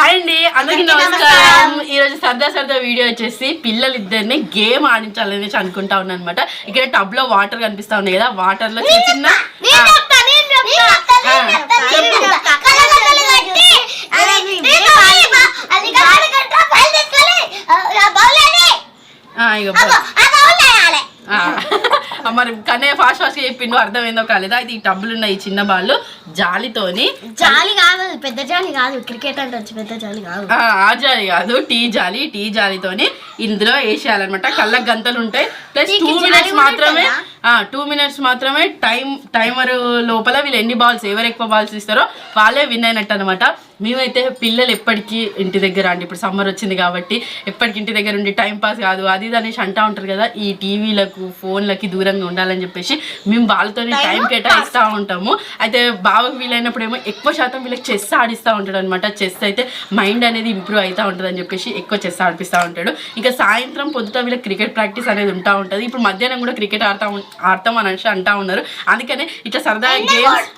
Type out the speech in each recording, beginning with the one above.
Hi అండి. అందరికీ నమస్కారం. ఈ రోజు సరదా సరదా వీడియో వచ్చేసి పిల్లలిద్దరిని గేమ్ ఆడించాలనేసి అనుకుంటా ఉన్నాను అనమాట ఇక్కడ టబ్లో వాటర్ కనిపిస్తా ఉన్నాయి కదా వాటర్లో చిన్న చిన్న బౌల్ బౌల్ మరి కన్నయ్య ఫాస్ట్ ఫాస్ట్గా చెప్పిండు అర్థమైందో కాలేదా? అయితే ఈ టబ్బులు ఉన్న ఈ చిన్న బాళ్ళు. జాలితోని. జాలి కాదు పెద్ద జాలి కాదు. క్రికెట్ అంటే వచ్చి పెద్ద జాలి కాదు. ఆ జాలి కాదు టీ జాలి టీ జాలితోని ఇందులో వేసేయాలన్నమాట. కళ్ళకి గంతలు ఉంటాయి. ప్లస్ టూ మినిట్స్ మాత్రమే? టూ మినిట్స్ మాత్రమే టైం టైమర్ లోపల వీళ్ళు ఎన్ని బాల్స్ ఎవరు ఎక్కువ బాల్స్ ఇస్తారో వాళ్ళే విన్ అయినట్టు అనమాట మేమైతే పిల్లలు ఎప్పటికీ ఇంటి దగ్గర అండి. ఇప్పుడు సమ్మర్ వచ్చింది కాబట్టి ఎప్పటికి ఇంటి దగ్గర ఉండి టైం పాస్ కాదు. అది ఇది అనేసి అంటా ఉంటారు కదా ఈ టీవీలకు ఫోన్లకి దూరంగా ఉండాలని చెప్పేసి మేము వాళ్ళతో టైం కేటాయిస్తూ ఉంటాము. అయితే బావకు వీలైనప్పుడు ఏమో ఎక్కువ శాతం వీళ్ళకి చెస్ ఆడిస్తూ ఉంటాడు అనమాట చెస్ అయితే మైండ్ అనేది ఇంప్రూవ్ అవుతూ ఉంటుంది అని చెప్పేసి ఎక్కువ చెస్ ఆడిపిస్తూ ఉంటాడు. ఇంకా సాయంత్రం పొద్దుట వీళ్ళకి క్రికెట్ ప్రాక్టీస్ అనేది ఉంటా ఉంటుంది. ఇప్పుడు మధ్యాహ్నం కూడా క్రికెట్ ఆడతా ఆడతాం అని అంటా ఉన్నారు. అందుకనే ఇట్లా సరదా గేమ్స్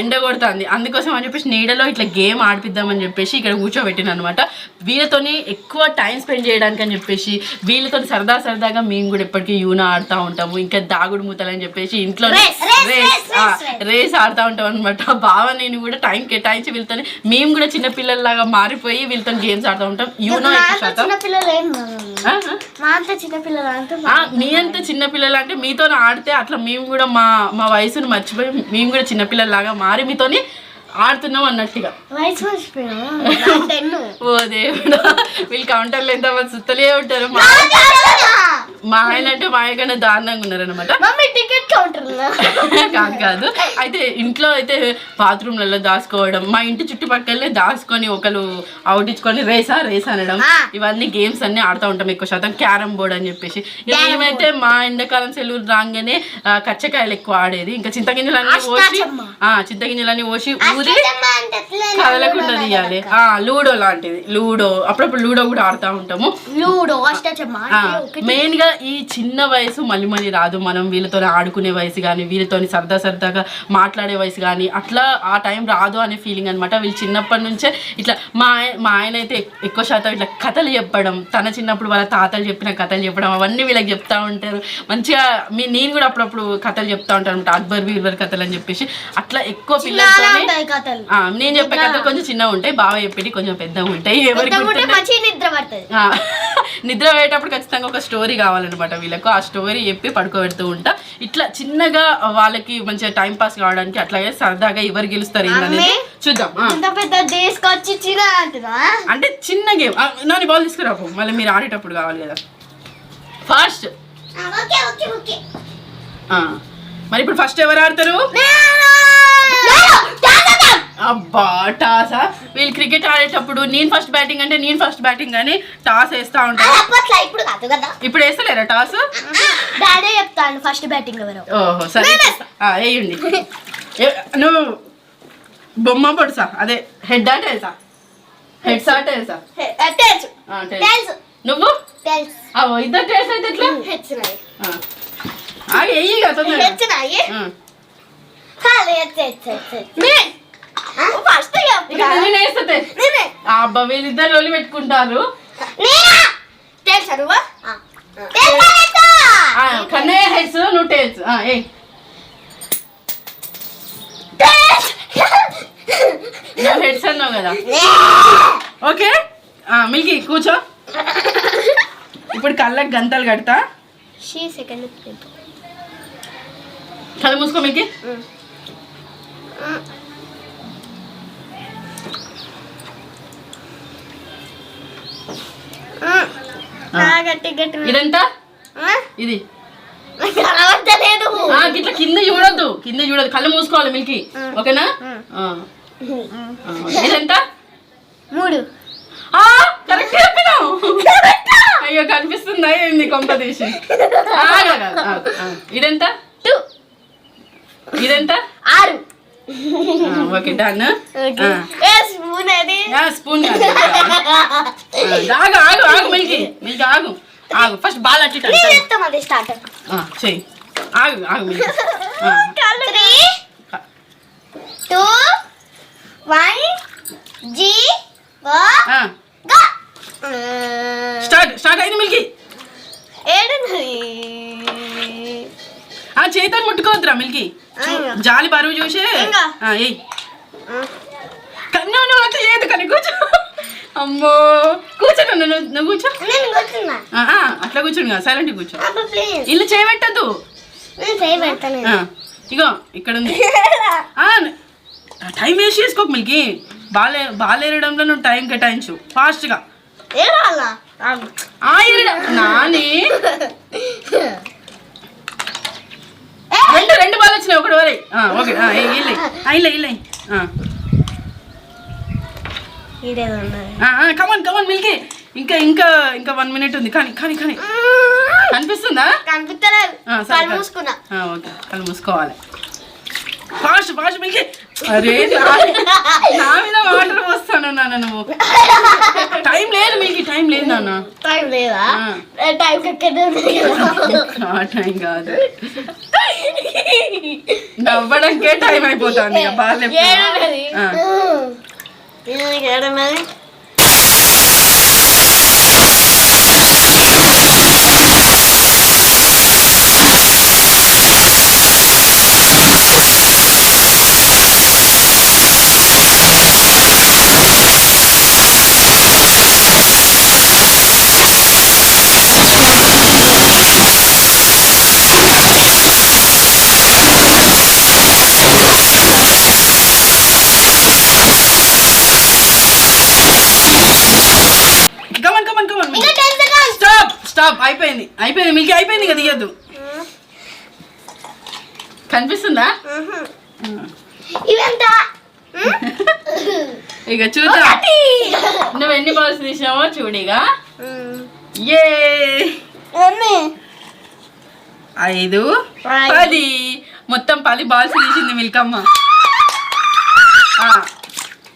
ఎండ కొడుతుంది. అందుకోసం అని చెప్పేసి నీడలో ఇట్లా గేమ్ ఆడిపిద్దామని చెప్పేసి ఇక్కడ కూర్చోబెట్టిన అనమాట వీళ్ళతోని ఎక్కువ టైం స్పెండ్ చేయడానికి అని చెప్పేసి వీళ్ళతో సరదా సరదాగా మేము కూడా ఎప్పటికీ యూనా ఆడుతూ ఉంటాము. ఇంకా దాగుడు మూతలు అని చెప్పేసి ఇంట్లో రేస్. రేస్ ఆడుతూ ఉంటాం అనమాట బావ నేను కూడా టైం కేటాయించి వీళ్ళతో మేము కూడా చిన్న పిల్లల్లాగా మారిపోయి వీళ్ళతో గేమ్స్ ఆడుతూ ఉంటాం. యూనో ఎక్కువ శాతం. మీ అంత చిన్న పిల్లలు అంటే మీతో ఆడితే అట్లా మేము కూడా మా మా వయసును మర్చిపోయి మేము కూడా చిన్న పిల్లల్లాగా మారి మీతోని ఆడుతున్నాం అన్నట్టుగా. ఓ దేవుడా వీళ్ళు కౌంటర్లు ఎంత మంది సుత్తలే ఉంటారు. మా ఆయన అంటే మా ఆయన కన్నా దారుణంగా ఉన్నారనమాట టికెట్ కౌంటర్ కాదు కాదు. అయితే ఇంట్లో అయితే బాత్రూమ్లలో దాచుకోవడం మా ఇంటి చుట్టుపక్కలే దాచుకొని ఒకరు అవుట్ ఇచ్చుకొని రేసా రేస్ అనడం. ఇవన్నీ గేమ్స్ అన్ని ఆడుతూ ఉంటాం ఎక్కువ శాతం క్యారమ్ బోర్డ్ అని చెప్పేసి. మేమైతే మా ఎండాకాలం సెలవులు రాగానే కచ్చకాయలు ఎక్కువ ఆడేది. ఇంకా చింతగింజలన్నీ పోసి చింతగింజలన్నీ పోసి ఊది కదలకుండా తీయాలి. ఆ లూడో లాంటిది. లూడో అప్పుడప్పుడు లూడో కూడా ఆడుతూ ఉంటాము. లూడో మెయిన్గా ఈ చిన్న వయసు మళ్ళీ మళ్ళీ రాదు. మనం వీళ్ళతో ఆడుకునే వయసు కానీ వీళ్ళతో సరదా సరదాగా మాట్లాడే వయసు కానీ అట్లా ఆ టైం రాదు అనే ఫీలింగ్ అనమాట వీళ్ళు చిన్నప్పటి నుంచే ఇట్లా మా మా ఆయన అయితే ఎక్- ఎక్కువ శాతం ఇట్లా కథలు చెప్పడం తన చిన్నప్పుడు వాళ్ళ తాతలు చెప్పిన కథలు చెప్పడం అవన్నీ వీళ్ళకి చెప్తా ఉంటారు. మంచిగా మీ నేను కూడా అప్పుడప్పుడు కథలు చెప్తా ఉంటాను అనమాట అక్బర్ బీర్బర్ కథలు అని చెప్పేసి. అట్లా ఎక్కువ ఆ, నేను చెప్పే కథలు కొంచెం చిన్నగా ఉంటాయి. బాగా చెప్పేటి కొంచెం పెద్దగా ఉంటాయి. ఎవరికి నిద్ర పోయేటప్పుడు ఖచ్చితంగా ఒక స్టోరీ కావాలన్నమాట వీళ్ళకు. ఆ స్టోరీ చెప్పి పడుకోబెడుతూ ఉంటా. ఇట్లా చిన్నగా వాళ్ళకి మంచిగా టైం పాస్ కావడానికి అట్లాగే సరదాగా ఎవరు గెలుస్తారు ఏంటనేది? చూద్దాం. అంటే చిన్న గేమ్. నాని బాల్ తీసుకురా పో. మళ్ళీ మీరు ఆడేటప్పుడు కావాలి కదా. ఫాస్ట్ మరి ఇప్పుడు ఫస్ట్ ఎవరు ఆడతారు? అబ్బా టాసా? వీళ్ళు క్రికెట్ ఆడేటప్పుడు నేను ఫస్ట్ బ్యాటింగ్ అంటే నేను ఫస్ట్ బ్యాటింగ్ అని టాస్ వేస్తా ఉంటాను అప్పట్లో ఇప్పుడు కాదు కదా. ఇప్పుడు వేస్తలేరా టాస్? డాడీ చెప్తాను ఫస్ట్ బ్యాటింగ్ ఎవరు. ఓహో సరే. వేయండి. నువ్వు బొమ్మ పొడుసా? అదే హెడ్ అంటే తెలుసా హెడ్ తెలుసు. తెలుసు నువ్వు? ఇద్దరు టేస్ట్ అయితే ఎట్లా? హెచ్చినాయి ఆ. కదా ఫస్ట్ అబ్బా వీళ్ళిద్దరు లొల్లి పెట్టుకుంటారు. కన్నయ్య హెడ్స్ నువ్వు? టేల్స్. ఏ. నువ్వు హెడ్స్ అన్నావు కదా. ఓకే? ఆ, మిల్కీ కూర్చో. ఇప్పుడు కళ్ళకి గంతలు కడతా. కళ్ళు మూసుకో మిల్కీ. ఇదెంత ఇది. గిట్ల కింద చూడొద్దు. కింద చూడొద్దు. కళ్ళు మూసుకోవాలి మిల్కీ. ఓకేనా? ఇదెంత మూడు. కరెక్ట్ చెప్పినావు. అయ్యో కనిపిస్తుందా. ఏంది కొంప తీసి. ఇదెంత టూ. ఇదెంత ఆరు. ఆ, ఓకే డన్. స్పూన్ అది? స్పూన్ ఆగు ఆగు ఆగు మిల్కీ మిల్కీ ఆగు. ఆగు ఫస్ట్ బాల్ అట్టి అది స్టార్ట్ చెయ్యి. ఆగు ఆగు. త్రీ టూ వన్ జీ ఆ, గో స్టార్ట్ స్టార్ట్ అయింది మిల్కి. ఏడున్నది? ఆ చేతితో ముట్టుకోవద్దురా మిల్కి. జాలి బరువు చూసి. ఇంకా. ఆ, ఏయ్ కన్ను నువ్వు ఏది కానీ కూర్చో అమ్మో కూర్చో నువ్వు నువ్వు- కూర్చో అట్లా కూర్చోండి కదా సైలెంట్ కూర్చో ఇల్లు చేయబెట్టద్దు ఇగో ఇక్కడ ఉంది ఆ, టైం వేస్ట్ చేసుకోకు మిల్కి బాలే బాలేరడంలో నువ్వు టైం కేటాయించు ఫాస్ట్గా నాని రెండు రెండు బాల్ వచ్చినాయి ఒకటి వరే ఓకే ఇల్లే ఇల్లే ఇల్లే కమన్ కమన్ మిల్కి ఇంకా ఇంకా ఇంకా వన్ మినిట్ ఉంది. కానీ కానీ కానీ. కనిపిస్తుందా? కనిపిస్తలేదు. ఓకే. కళ్ళు మూసుకోవాలి. ఫాస్ట్ ఫాస్ట్ మిల్కి అరే నా మీద వాటర్ పోస్తాను నాన్న నువ్వు. టైం లేదు మీకు టైం లేదు నాన్న. టైం లేదా. టైం టైం కాదు. నవ్వడానికే టైం అయిపోతుంది ఇక బాగా ఏడున్నది ఆ. ఏడున్నది come on come on come on ఇంకా టెన్ సెకండ్స్ స్టాప్ స్టాప్ అయిపోయింది మీకు అయిపోయింది కదా తీయద్దు కనిపిస్తుందా? ఇక చూద్దాం. నువ్వు ఎన్ని బాల్స్ తీసినావో చూడిగా. ఏ. ఐదు. పది. మొత్తం పది బాల్స్ తీసింది మిల్కమ్మ.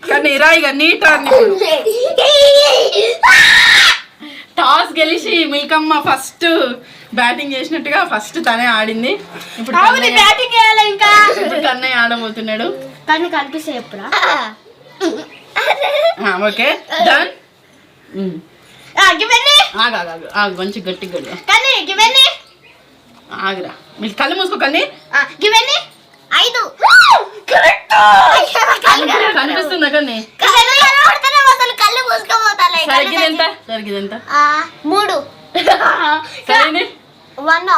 కానీ రాయిగా నీ టర్న్ ఇప్పుడు టాస్ గెలిచి మిల్కమ్మ ఫస్ట్ బ్యాటింగ్ చేసినట్టుగా ఫస్ట్ తనే ఆడింది. ఇప్పుడు అవును బ్యాటింగ్ చేయాలి ఇంకా. ఇప్పుడు కన్నయ్య ఆడబోతున్నాడు. కన్ను కనిపిస్తే ఆ, ఓకే. డన్ ఆగు ఆగు ఆగు. ఆగు మంచి గట్టి గడి కన్ని గివెన్ని ఆగురా. మీకు కళ్ళు మూసుకో కన్ని. గివెన్ని ఐదు. కరెక్ట్? కనిపిస్తుందా కన్ని? కళ్ళు కనబడుతున్నావు అసలు కళ్ళు మూసుకోపోతాలే. సరిగ్గిది ఎంత? సరిగ్గిది ఎంత? మూడు. సరే వన్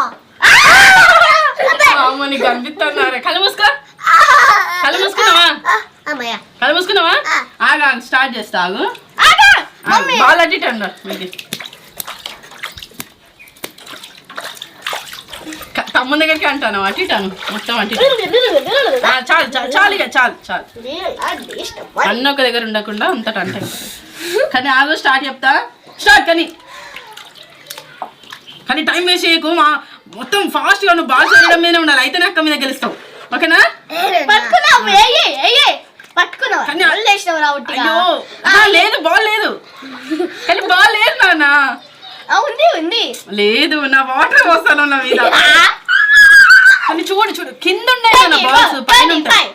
అమ్మ నీకు కనిపిస్తున్నారా కళ్ళు మూసుకో. కళ్ళు మూసుకున్నావా? అమ్మయ్య. కళ్ళు మూసుకున్నావా. ఆగు స్టార్ట్ చేస్తా ఆగు. ఆగు, ఆగు, మమ్మీ. బాల్ అట్టి అండి మీకు క- తమ్ముని దగ్గరికి అంటాను అటు ఇటాను. మొత్తం అటు చాలు చాలు చాలు ఇక చాలు చాలు. అన్న ఒక దగ్గర ఉండకుండా అంతట అంటే కానీ ఆగు స్టార్ట్ చెప్తా. స్టార్ట్ కానీ. కానీ టైం వేస్ట్ చేయకు మా మొత్తం ఫాస్ట్గా నువ్వు బాల్ చేయడం మీద ఉండాలి. అయితే అక్క మీద గెలుస్తావు. ఓకేనా? లేదు బాల్ లేదు. కానీ బాల్ లేదు నాన్న. ఉంది ఉంది. లేదు నా వాటర్ వస్తాను నా మీద. కానీ చూడు చూడు. కింద ఉన్నాయి బాల్స్ పైన ఉంటాయి.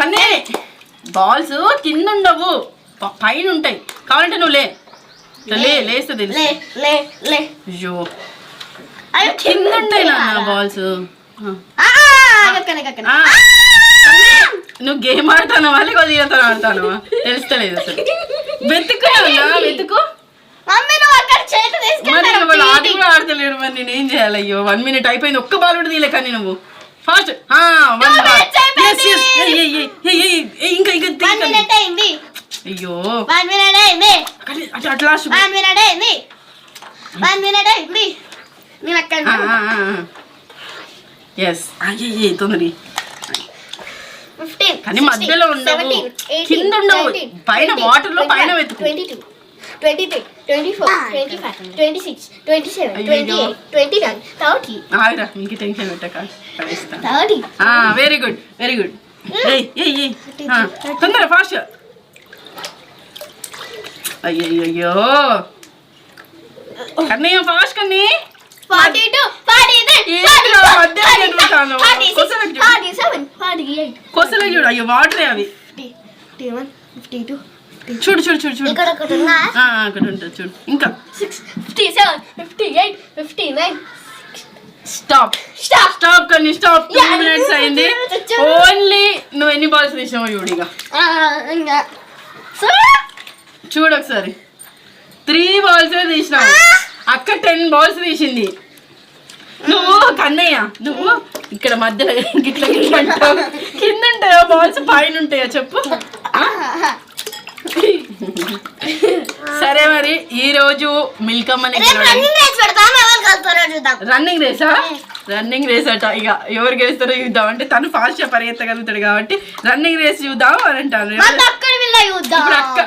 కానీ బాల్స్ కింద ఉండవు పైన ఉంటాయి కావాలంటే నువ్వు లే. లే అయ్యో. కింద ఉంటాయి నాన్న బాల్స్. నువ్వు గేమ్ ఆడతాను వాళ్ళకి వదిలేతో ఆడతాను తెలుస్తలేదు అసలు. వెతుకున్నా వెతుకు. కూడా ఆడతలేడు మరి నేను ఏం చేయాలి? అయ్యో వన్ మినిట్ అయిపోయింది. ఒక్క బాల్ కూడా తీయలే కానీ నువ్వు. Fast one ball. ఇంకా ఇంకా అయింది. అయ్యో. వన్ మినిట్ అయింది. కానీ అట్లా అట్లా శుభ్ర- వన్ మినిట్ అయింది. వన్ మినిట్ అయింది. నేను అక్కడ ఎస్ అయ్యే తొందరి కానీ మధ్యలో ఉండవు. కింద ఉండవు. పైన water లో పైన వెతుకు. Twenty three twenty four twenty five twenty six twenty seven. Twenty eight twenty nine thirty ఆగిరా మీకు టెన్షన్ పెట్టక thirty very good very good తొందర ఫాస్ట్ అయ్యయ్యో కన్నయ్య ఫాస్ట్ కన్నీ ఫార్టీ టూ ఫార్టీ ఎయిట్ కొసలు చూడు అయ్యో వాటరే అవి fifty fifty one fifty two చూడు చూడు చూడు చూడు. ఇక్కడ ఒకటి ఉందా? ఆ, అక్కడ ఉంటుంది చూడు. ఇంకా. Fifty seven fifty eight fifty nine stop stop stop కొన్ని స్టాప్ టూ. మినిట్స్ అయింది. ఓన్లీ నువ్వు ఎన్ని బాల్స్ తీసినావు చూడు ఇక. ఇంకా. సో చూడు ఒకసారి. త్రీ బాల్స్ తీసినావు. అక్క టెన్ బాల్స్ తీసింది. నువ్వు కన్నయ్య నువ్వు ఇక్కడ మధ్యలో గిట్ల కింద ఉంటాయా? బాల్స్ పైన ఉంటాయా? చెప్పు? సరే మరి ఈ రోజు రేపు రన్నింగ్ రేస్ పెడతాం రన్నింగ్ రేసా అట. ఇక ఎవరు గెలుస్తారో చూద్దాం. అంటే తను ఫాస్ట్గా పరిగెత్తగలుగుతాడు కాబట్టి రన్నింగ్ రేస్ చూద్దాం అని అంటాను ఇప్పుడు అక్క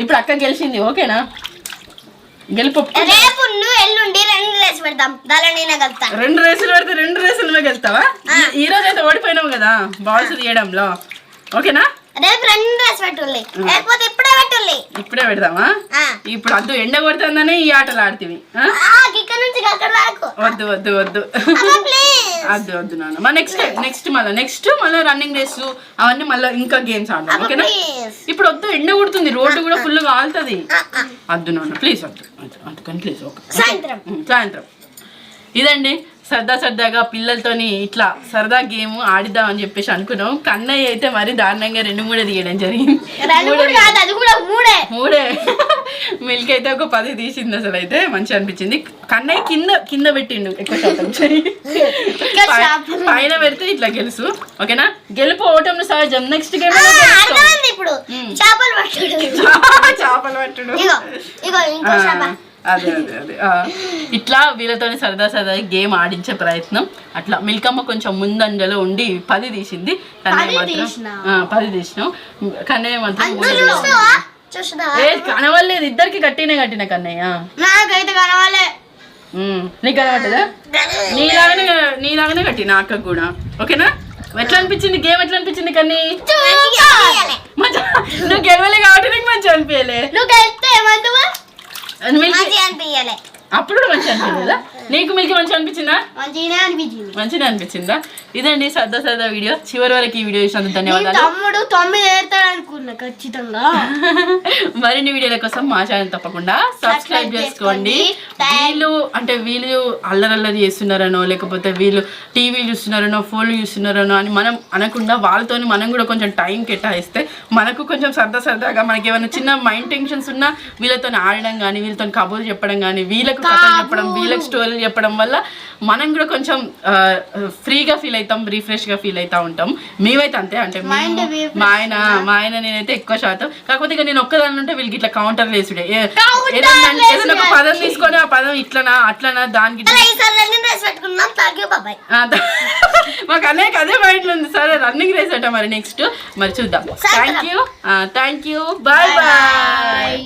ఇప్పుడు అక్క గెలిచింది. ఓకేనా? గెలుపు. రేపు ఎల్లుండి పెడతాం. రెండు రేసులు పెడితే రెండు రేసులు ఈ- ఈ రోజు అయితే ఓడిపోయినావు కదా బాల్స్ తీయడంలో. ఓకేనా? రేపు రేస్ పెట్టుల్లి లేకపోతే ఇప్పుడే పెట్టుల్లి ఇప్పుడే పెడదామా? ఆ. ఇప్పుడు అద్దు ఎండ కొడుతుందని ఈ ఆటలు ఆడుతీవి. ఆ? ఆ, ఇక్కడ నుంచి అక్కడ వరకు. వద్దు వద్దు వద్దు. ప్లీజ్ వద్దు నాన్న. మా నెక్స్ట్ నెక్స్ట్ మళ్ళీ నెక్స్ట్ మళ్ళీ రన్నింగ్ రేస్ అవన్నీ మళ్ళీ ఇంకా గేమ్స్ ఆడదాం ఓకేనా? ఇప్పుడు వద్దు ఎండ కొడుతుంది రోడ్డు కూడా ఫుల్ కాలుతుంది వద్దు నాన్న ప్లీజ్ వద్దు అందుకని ప్లీజ్ ఓకే సాయంత్రం. సాయంత్రం. ఇదండి సరదా సరదాగా పిల్లలతోని ఇట్లా సరదా గేమ్ ఆడిద్దాం అని చెప్పేసి అనుకున్నాం. కన్నయ్య అయితే మరి దారుణంగా రెండు మూడే తీయడం జరిగింది. మూడే. మిల్క్ అయితే ఒక పది తీసింది అసలు అయితే మంచిగా అనిపించింది. కన్నయ్య కింద కింద పెట్టిండు ఎక్కువ శాతం. పైన పెడితే ఇట్లా గెలుసు. ఓకేనా? గెలుపు ఓటం సహజం నెక్స్ట్ గేమ్ ఇప్పుడు. చేపలు పట్టుడు. చేపలు పట్టుడు. అదే అదే అదే. ఆ. ఇట్లా వీళ్ళతో సరదా సరదా గేమ్ ఆడించే ప్రయత్నం. అట్లా మిల్కమ్మ కొంచెం ముందంజలో ఉండి పది తీసింది. కన్నయ్య పది మాత్రం. పది తీసినాం. కన్నయ్య మాత్రం కనవలేదు ఇద్దరికి కట్టినే కట్టిన కన్నయ్య. నాకైతే కనవాలే. నీకు నీలాగానే నీలాగానే కట్టిన అక్కకు కూడా. ఓకేనా? ఎట్లా అనిపించింది? గేమ్ ఎట్లా అనిపించింది కన్నీ? మంచి నువ్వు గెలవలే కాబట్టి నీకు మంచిగా అనిపించలే. నువ్వు Ini masih yang biasa. అప్పుడు కూడా మంచిగా అనిపించలేదా నీకు మిల్కి మంచిగా అనిపించిందా? అనిపించింది. మంచిగా అనిపించిందా? ఇదండి సరదా సరదా వీడియో. చివరి వరకు ఈ వీడియో చూసినందుకు ధన్యవాదాలు. తమ్ముడు తొమ్మిది ఏరుతాడు అనుకున్నా ఖచ్చితంగా. మరిన్ని వీడియోల కోసం మా ఛానల్ తప్పకుండా సబ్స్క్రైబ్ చేసుకోండి. వీళ్ళు అంటే వీళ్ళు అల్లరల్లరి చేస్తున్నారనో లేకపోతే వీళ్ళు టీవీ చూస్తున్నారనో ఫోన్లు చూస్తున్నారనో అని మనం అనకుండా వాళ్ళతోని మనం కూడా కొంచెం టైం కేటాయిస్తే మనకు కొంచెం సరదా సరదాగా మనకి ఏమైనా చిన్న మైండ్ టెన్షన్స్ ఉన్నా వీళ్ళతో ఆడడం కానీ వీళ్ళతో కబుర్లు చెప్పడం కానీ వీళ్ళకు కథలు చెప్పడం వీళ్ళకి స్టోరీలు చెప్పడం వల్ల మనం కూడా కొంచెం ఫ్రీగా ఫీల్ అవుతాం రిఫ్రెష్గా ఫీల్ అవుతా ఉంటాం. మేమైతే అంతే అంటే మా ఆయన మా ఆయన నేనైతే ఎక్కువ శాతం కాకపోతే ఇక నేను ఒక్కదాని ఉంటే వీళ్ళకి ఇట్లా కౌంటర్ వేసుడే. ఏ- ఏదన్నా ఏదన్నా ఒక పదం తీసుకొని ఆ పదం ఇట్లనా అట్లనా దానికి మాకు అనేక అదే మైండ్ ఉంది. సరే రన్నింగ్ రేస్ అట మరి నెక్స్ట్ మరి చూద్దాం. Thank you thank you bye bye